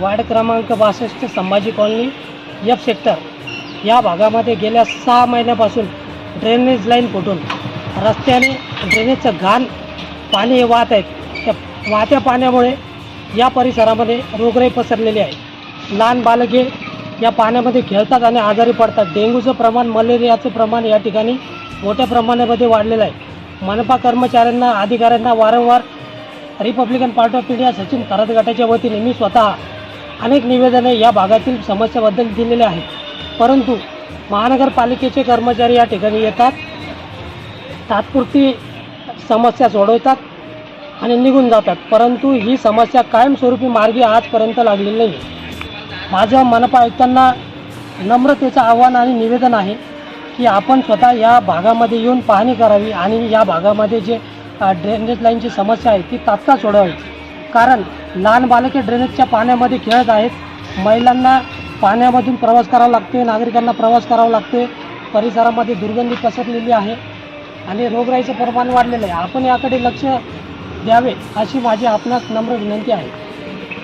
Ward क्रमांक बासष्ट Sambhaji colony F sector या भागामध्ये गेल्या सहा महिन्यापासून ड्रेनेज लाईन फुटून रस्त्याने ड्रेनेजचं घाण पाणी हे वाहत आहेत. त्या वाहत्या पाण्यामुळे या परिसरामध्ये रोगराई पसरलेली आहे. लहान बालके या पाण्यामध्ये खेळतात आणि आजारी पडतात. डेंग्यूचं प्रमाण मलेरियाचं प्रमाण या ठिकाणी मोठ्या प्रमाणामध्ये वाढलेलं आहे. मनपा कर्मचाऱ्यांना अधिकाऱ्यांना वारंवार Republican Party of India Sachin Kharat गटाच्या वतीने मी स्वतः अनेक निवेदने या भागातील समस्याबद्दल दिलेले आहेत. परंतु महानगरपालिकेचे कर्मचारी या ठिकाणी येतात तात्पुरती समस्या सोडवतात आणि निघून जातात. परंतु ही समस्या कायमस्वरूपी मार्गी आजपर्यंत लागलेली नाही. माझं मनपा आयुक्तांना नम्रतेचं आव्हान आणि निवेदन आहे की आपण स्वतः या भागामध्ये येऊन पाहणी करावी आणि या भागामध्ये जे ड्रेनेज लाईनची समस्या आहे ती तात्काळ सोडवायची कारण लहान बालके ड्रेनेजच्या पाण्यामध्ये खेळत आहेत. महिलांना पाण्यामधून प्रवास करावा लागते नागरिकांना प्रवास करावा लागते परिसरामध्ये दुर्गंधी पसरलेली आहे आणि रोगराईचं प्रमाण वाढलेलं आहे. आपण याकडे लक्ष द्यावे अशी माझी आपणास नम्र विनंती आहे.